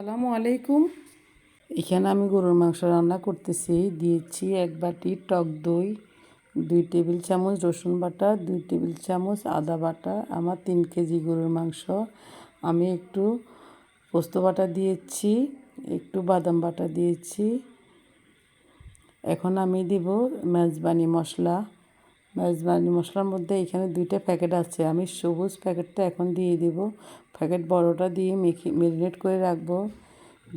আসসালামু আলাইকুম। এখানে আমি গরুর মাংস রান্না করতেছি। দিয়েছি এক বাটি টক দই, দুই টেবিল চামচ রসুন বাটা, দুই টেবিল চামচ আদা বাটা, আমার তিন কেজি গরুর মাংস। আমি একটু পোস্ত বাটা দিয়েছি, একটু বাদাম বাটা দিয়েছি। এখন আমি দিব মেজবানি মশলা। মেজবানি মশলার মধ্যে এখানে দুইটা প্যাকেট আছে। আমি সবুজ প্যাকেটটা এখন দিয়ে দেব। প্যাকেট বড়টা দিয়ে মেখে ম্যারিনেট করে রাখব।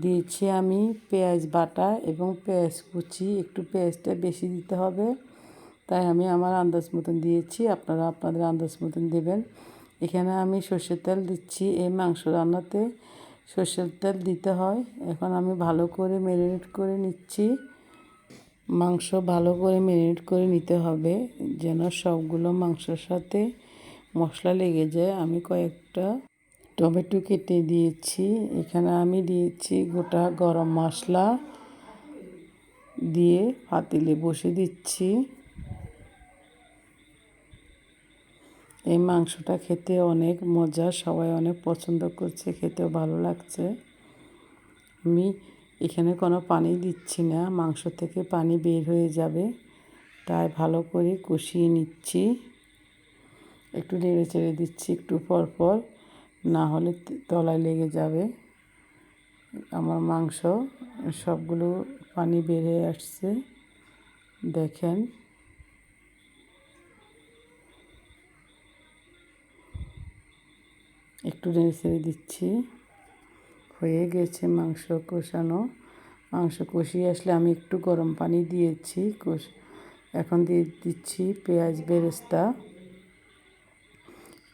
দিয়েছি আমি পেঁয়াজ বাটা এবং পেঁয়াজ কুচি। একটু পেঁয়াজটা বেশি দিতে হবে, তাই আমি আমার আন্দাজ মতন দিয়েছি। আপনারা আপনাদের আন্দাজ মতন দেবেন। এখানে আমি সর্ষের তেল দিচ্ছি এই মাংস রান্নাতে। সর্ষের তেল দিতে হয়। এখন আমি ভালো করে ম্যারিনেট করে নিচ্ছি। মাংস ভালো করে ম্যারিনেট করে নিতে হবে, যেন সবগুলো মাংসের সাথে মশলা লেগে যায়। আমি কয়েকটা টমেটো কেটে দিয়েছি। এখানে আমি দিয়েছি গোটা গরম মশলা দিয়ে পাতিলে বসে দিচ্ছি। এই মাংসটা খেতে অনেক মজা, সবাই অনেক পছন্দ করছে, খেতেও ভালো লাগছে। আমি এখানে কোনো পানি দিচ্ছি না, মাংস থেকে পানি বের হয়ে যাবে, তাই ভালো করে কষিয়ে নিচ্ছি। একটু নেড়ে চেড়ে দিচ্ছি, একটু পর পর না হলে তলায় লেগে যাবে। আমার মাংস, সবগুলো পানি বেড়ে আসছে। দেখেন। একটু নেড়ে দিচ্ছি। হয়ে গেছে মাংস কষানো। মাংস কষিয়ে আসলে আমি একটু গরম পানি দিয়েছি। কষ, এখন দিয়ে দিচ্ছি পেঁয়াজ বেরেস্তা।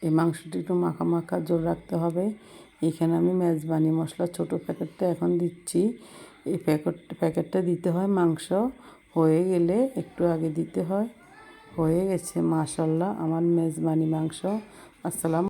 এই মাংসটি একটু মাখা মাখা জোর রাখতে হবে। এখানে আমি মেজবানি মশলা, ছোট প্যাকেটটা এখন দিচ্ছি। এই প্যাকেট, প্যাকেটটা দিতে হয় মাংস। হয়ে গেলে একটু আগে দিতে হয়। হয়ে গেছে, মাশাল্লাহ, আমার মেজবানি মাংস। আসসালাম